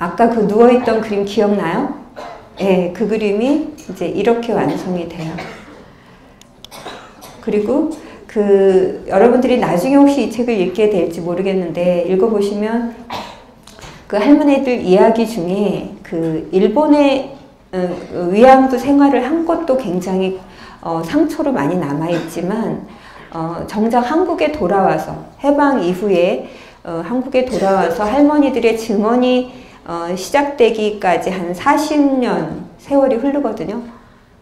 아까 그 누워있던 그림 기억나요? 예, 그 그림이 이제 이렇게 완성이 돼요. 그리고 그 여러분들이 나중에 혹시 이 책을 읽게 될지 모르겠는데 읽어보시면 그 할머니들 이야기 중에 그 일본의 어, 위안부 생활을 한 것도 굉장히 어, 상처로 많이 남아있지만 어, 정작 한국에 돌아와서 해방 이후에 어, 한국에 돌아와서 할머니들의 증언이 어, 시작되기까지 한 40년 세월이 흐르거든요.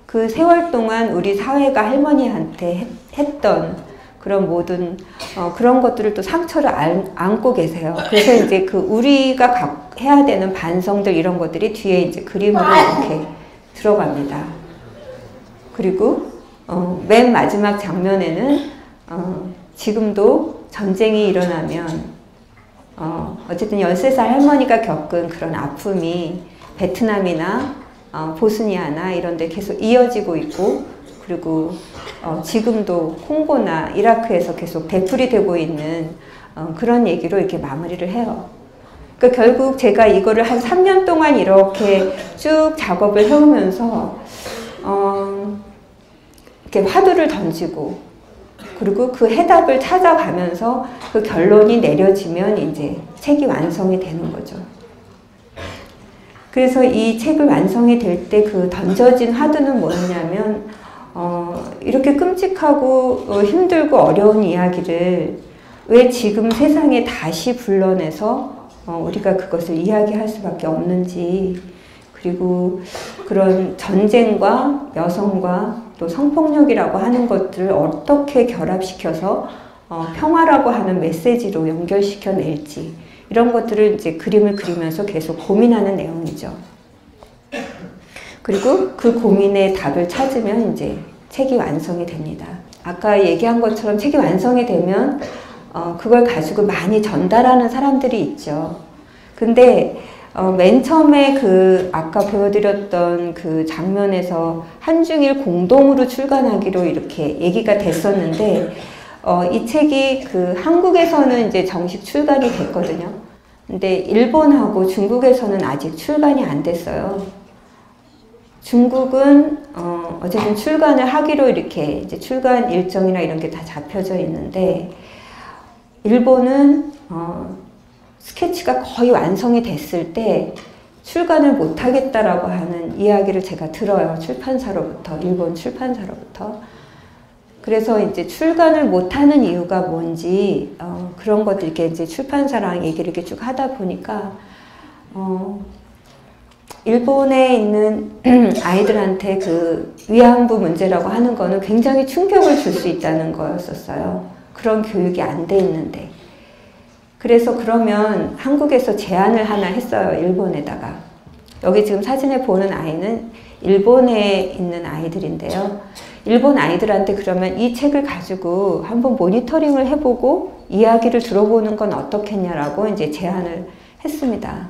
그 세월 동안 우리 사회가 할머니한테 했, 던 그런 모든 어, 그런 것들을 또 상처를 안, 안고 계세요. 그래서 이제 그 우리가 가, 해야 되는 반성들 이런 것들이 뒤에 이제 그림으로 이렇게 들어갑니다. 그리고 어, 맨 마지막 장면에는 어, 지금도 전쟁이 일어나면 어, 어쨌든 13살 할머니가 겪은 그런 아픔이 베트남이나 어, 보스니아나 이런 데 계속 이어지고 있고 그리고 어, 지금도 콩고나 이라크에서 계속 되풀이 되고 있는 어, 그런 얘기로 이렇게 마무리를 해요. 그러니까 결국 제가 이거를 한 3년 동안 이렇게 쭉 작업을 해오면서 어, 이렇게 화두를 던지고 그리고 그 해답을 찾아가면서 그 결론이 내려지면 이제 책이 완성이 되는 거죠. 그래서 이 책을 완성이 될 때 그 던져진 화두는 뭐냐면 어, 이렇게 끔찍하고 어, 힘들고 어려운 이야기를 왜 지금 세상에 다시 불러내서 어, 우리가 그것을 이야기할 수밖에 없는지 그리고 그런 전쟁과 여성과 또 성폭력이라고 하는 것들을 어떻게 결합시켜서 어, 평화라고 하는 메시지로 연결시켜 낼지 이런 것들을 이제 그림을 그리면서 계속 고민하는 내용이죠. 그리고 그 고민의 답을 찾으면 이제 책이 완성이 됩니다. 아까 얘기한 것처럼 책이 완성이 되면 어, 그걸 가지고 많이 전달하는 사람들이 있죠. 근데 어, 맨 처음에 그 아까 보여드렸던 그 장면에서 한중일 공동으로 출간하기로 이렇게 얘기가 됐었는데 어, 이 책이 그 한국에서는 이제 정식 출간이 됐거든요. 근데 일본하고 중국에서는 아직 출간이 안 됐어요. 중국은 어, 어쨌든 출간을 하기로 이렇게 이제 출간 일정이나 이런 게 다 잡혀져 있는데 일본은 어, 스케치가 거의 완성이 됐을 때 출간을 못 하겠다라고 하는 이야기를 제가 들어요. 출판사로부터, 일본 출판사로부터. 그래서 이제 출간을 못 하는 이유가 뭔지, 어, 그런 것들 이렇게 이제 출판사랑 얘기를 이렇게 쭉 하다 보니까, 어, 일본에 있는 아이들한테 그 위안부 문제라고 하는 거는 굉장히 충격을 줄 수 있다는 거였었어요. 그런 교육이 안 돼 있는데. 그래서 그러면 한국에서 제안을 하나 했어요. 일본에다가. 여기 지금 사진에 보는 아이는 일본에 있는 아이들인데요. 일본 아이들한테 그러면 이 책을 가지고 한번 모니터링을 해보고 이야기를 들어보는 건 어떻겠냐라고 이제 제안을 했습니다.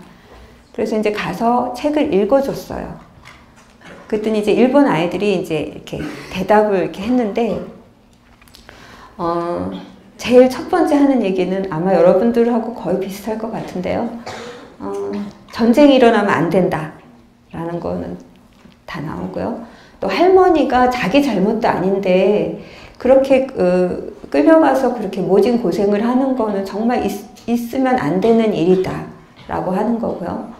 그래서 이제 가서 책을 읽어줬어요. 그랬더니 이제 일본 아이들이 이제 이렇게 대답을 이렇게 했는데, 어, 제일 첫 번째 하는 얘기는 아마 여러분들하고 거의 비슷할 것 같은데요. 어, 전쟁이 일어나면 안 된다. 라는 거는 다 나오고요. 또 할머니가 자기 잘못도 아닌데 그렇게 그, 끌려가서 그렇게 모진 고생을 하는 거는 정말 있, 있으면 안 되는 일이다. 라고 하는 거고요.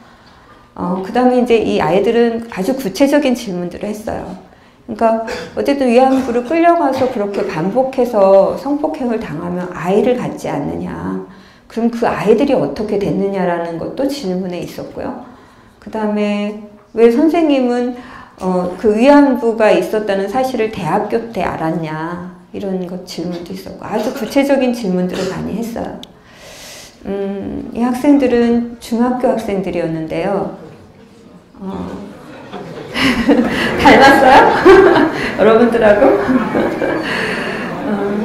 어, 그 다음에 이제 이 아이들은 아주 구체적인 질문들을 했어요. 그러니까 어쨌든 위안부를 끌려가서 그렇게 반복해서 성폭행을 당하면 아이를 갖지 않느냐. 그럼 그 아이들이 어떻게 됐느냐라는 것도 질문에 있었고요. 그 다음에 왜 선생님은 어, 그 위안부가 있었다는 사실을 대학교 때 알았냐. 이런 것 질문도 있었고 아주 구체적인 질문들을 많이 했어요. 음, 이 학생들은 중학교 학생들이었는데요. 어, 닮았어요? 여러분들하고? 어.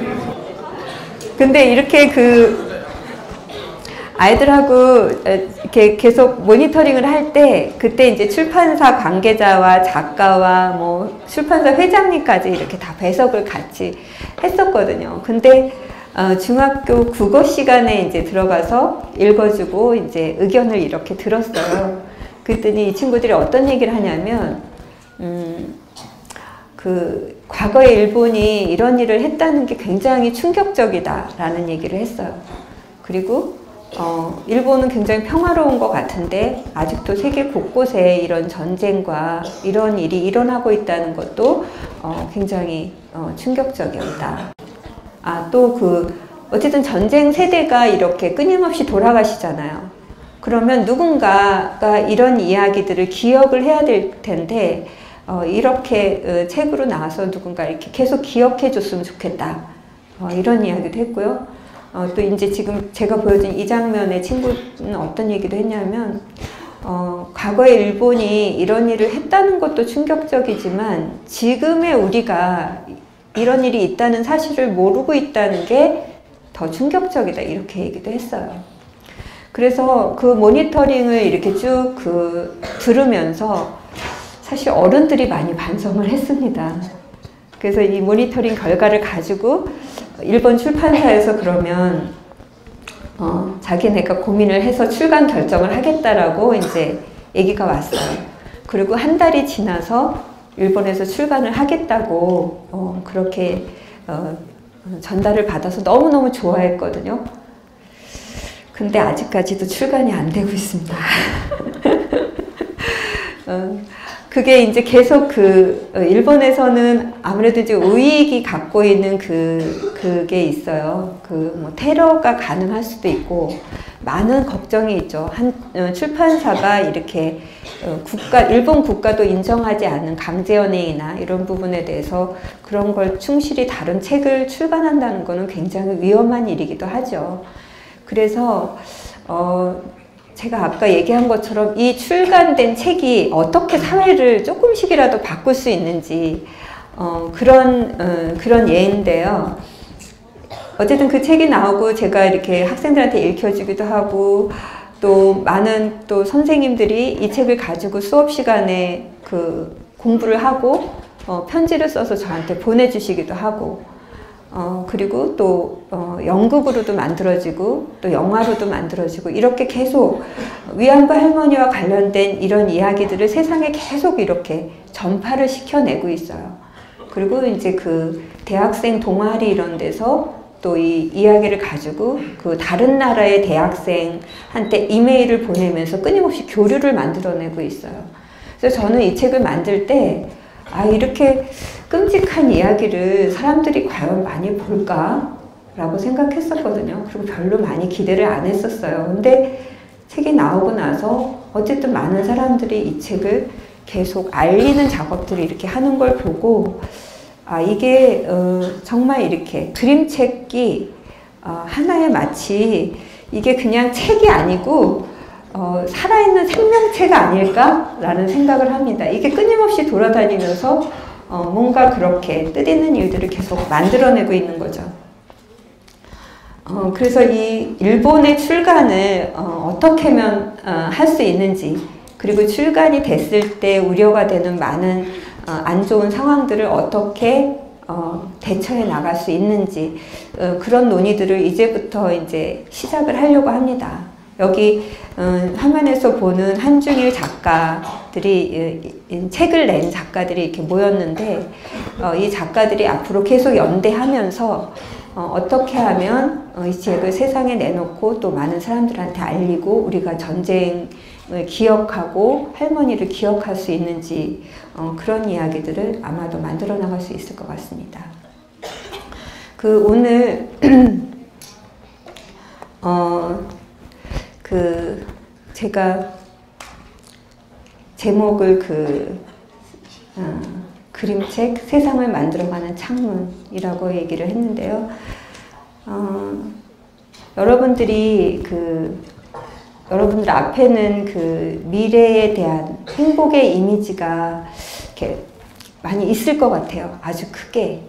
근데 이렇게 그 아이들하고 이렇게 계속 모니터링을 할 때 그때 이제 출판사 관계자와 작가와 뭐 출판사 회장님까지 이렇게 다 배석을 같이 했었거든요. 근데 어, 중학교 국어 시간에 이제 들어가서 읽어주고 이제 의견을 이렇게 들었어요. 그랬더니 이 친구들이 어떤 얘기를 하냐면, 음, 그 과거에 일본이 이런 일을 했다는 게 굉장히 충격적이다라는 얘기를 했어요. 그리고 어, 일본은 굉장히 평화로운 것 같은데 아직도 세계 곳곳에 이런 전쟁과 이런 일이 일어나고 있다는 것도 어, 굉장히 어, 충격적이었다. 아, 또 그, 어쨌든 전쟁 세대가 이렇게 끊임없이 돌아가시잖아요. 그러면 누군가가 이런 이야기들을 기억을 해야 될 텐데, 어, 이렇게 어, 책으로 나와서 누군가 이렇게 계속 기억해 줬으면 좋겠다. 어, 이런 이야기도 했고요. 어, 또 이제 지금 제가 보여준 이 장면의 친구는 어떤 얘기도 했냐면, 어, 과거에 일본이 이런 일을 했다는 것도 충격적이지만, 지금의 우리가 이런 일이 있다는 사실을 모르고 있다는 게 더 충격적이다. 이렇게 얘기도 했어요. 그래서 그 모니터링을 이렇게 쭉 그 들으면서 사실 어른들이 많이 반성을 했습니다. 그래서 이 모니터링 결과를 가지고 일본 출판사에서 그러면 어, 자기네가 고민을 해서 출간 결정을 하겠다라고 이제 얘기가 왔어요. 그리고 한 달이 지나서 일본에서 출간을 하겠다고 어, 그렇게 어, 전달을 받아서 너무너무 좋아했거든요. 근데 아직까지도 출간이 안 되고 있습니다. 어, 그게 이제 계속 그 어, 일본에서는 아무래도 이제 우익이 갖고 있는 그 그게 있어요. 그 뭐 테러가 가능할 수도 있고 많은 걱정이 있죠. 한 어, 출판사가 이렇게 어, 국가 일본 국가도 인정하지 않는 강제 연예이나 이런 부분에 대해서 그런 걸 충실히 다른 책을 출간한다는 것은 굉장히 위험한 일이기도 하죠. 그래서 어. 제가 아까 얘기한 것처럼 이 출간된 책이 어떻게 사회를 조금씩이라도 바꿀 수 있는지 어, 그런 어, 그런 예인데요. 어쨌든 그 책이 나오고 제가 이렇게 학생들한테 읽혀주기도 하고 또 많은 또 선생님들이 이 책을 가지고 수업 시간에 그 공부를 하고 어, 편지를 써서 저한테 보내주시기도 하고 어, 그리고 또 어, 연극으로도 만들어지고 또 영화로도 만들어지고 이렇게 계속 위안부 할머니와 관련된 이런 이야기들을 세상에 계속 이렇게 전파를 시켜내고 있어요. 그리고 이제 그 대학생 동아리 이런 데서 또 이 이야기를 가지고 그 다른 나라의 대학생한테 이메일을 보내면서 끊임없이 교류를 만들어내고 있어요. 그래서 저는 이 책을 만들 때 아, 이렇게 끔찍한 이야기를 사람들이 과연 많이 볼까? 라고 생각했었거든요. 그리고 별로 많이 기대를 안 했었어요. 근데 책이 나오고 나서 어쨌든 많은 사람들이 이 책을 계속 알리는 작업들을 이렇게 하는 걸 보고 아, 이게 어, 정말 이렇게 그림책이 어, 하나의 마치 이게 그냥 책이 아니고 어, 살아있는 생명체가 아닐까라는 생각을 합니다. 이게 끊임없이 돌아다니면서 어, 뭔가 그렇게 뜻있는 일들을 계속 만들어내고 있는 거죠. 어, 그래서 이 일본의 출간을 어, 떻게 하면 어, 할수 있는지 그리고 출간이 됐을 때 우려가 되는 많은 어, 안 좋은 상황들을 어떻게 어, 대처해 나갈 수 있는지 그런 논의들을 이제부터 이제 시작을 하려고 합니다. 여기 음, 화면에서 보는 한중일 작가들이 책을 낸 작가들이 이렇게 모였는데 어, 이 작가들이 앞으로 계속 연대하면서 어, 떻게 하면 어, 이 책을 세상에 내놓고 또 많은 사람들한테 알리고 우리가 전쟁을 기억하고 할머니를 기억할 수 있는지 어, 그런 이야기들을 아마도 만들어 나갈 수 있을 것 같습니다. 그 오늘 어, 그 제가 제목을 그 어, 그림책 세상을 만들어가는 창문이라고 얘기를 했는데요. 어, 여러분들이 그 여러분들 앞에는 그 미래에 대한 행복의 이미지가 이렇게 많이 있을 것 같아요. 아주 크게.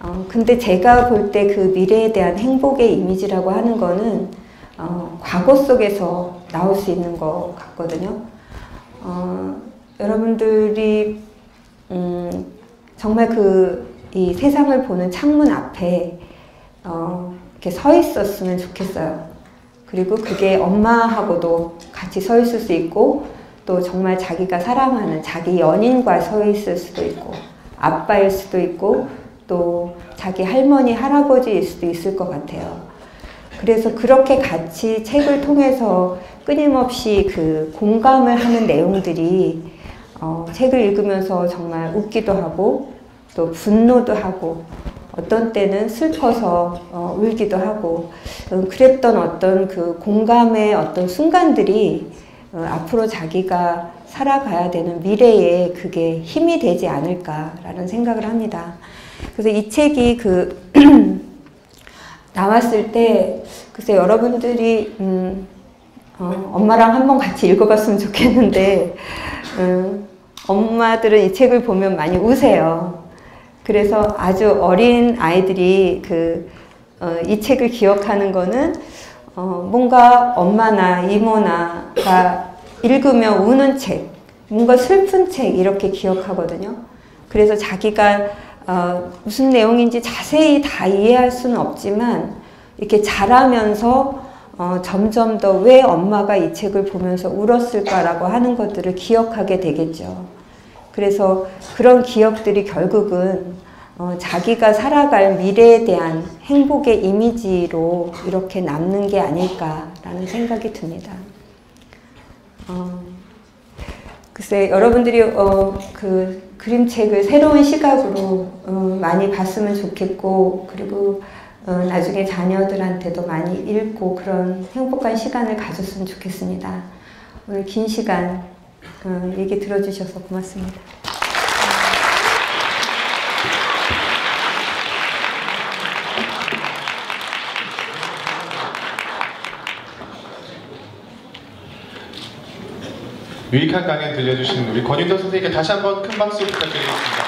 어, 근데 제가 볼 때 그 미래에 대한 행복의 이미지라고 하는 거는 어, 과거 속에서 나올 수 있는 것 같거든요. 어, 여러분들이 음, 정말 그 이 세상을 보는 창문 앞에 어, 이렇게 서 있었으면 좋겠어요. 그리고 그게 엄마하고도 같이 서 있을 수 있고 또 정말 자기가 사랑하는 자기 연인과 서 있을 수도 있고 아빠일 수도 있고 또 자기 할머니 할아버지일 수도 있을 것 같아요. 그래서 그렇게 같이 책을 통해서 끊임없이 그 공감을 하는 내용들이 어, 책을 읽으면서 정말 웃기도 하고 또 분노도 하고 어떤 때는 슬퍼서 어, 울기도 하고 음, 그랬던 어떤 그 공감의 어떤 순간들이 어, 앞으로 자기가 살아가야 되는 미래에 그게 힘이 되지 않을까라는 생각을 합니다. 그래서 이 책이 그 나왔을 때 글쎄 여러분들이 음, 어, 엄마랑 한번 같이 읽어봤으면 좋겠는데 음, 엄마들은 이 책을 보면 많이 우세요. 그래서 아주 어린 아이들이 그, 어, 이 책을 기억하는 거는 어, 뭔가 엄마나 이모나가 읽으면 우는 책, 뭔가 슬픈 책 이렇게 기억하거든요. 그래서 자기가 어, 무슨 내용인지 자세히 다 이해할 수는 없지만 이렇게 자라면서 어, 점점 더 왜 엄마가 이 책을 보면서 울었을까라고 하는 것들을 기억하게 되겠죠. 그래서 그런 기억들이 결국은 어, 자기가 살아갈 미래에 대한 행복의 이미지로 이렇게 남는 게 아닐까라는 생각이 듭니다. 어, 글쎄 여러분들이 어, 그 그림책을 새로운 시각으로 어, 많이 봤으면 좋겠고 그리고 어, 나중에 자녀들한테도 많이 읽고 그런 행복한 시간을 가졌으면 좋겠습니다. 오늘 긴 시간 어, 얘기 들어주셔서 고맙습니다. 유익한 강연 들려주신 우리 권윤도 선생님께 다시 한번 큰 박수 부탁드리겠습니다.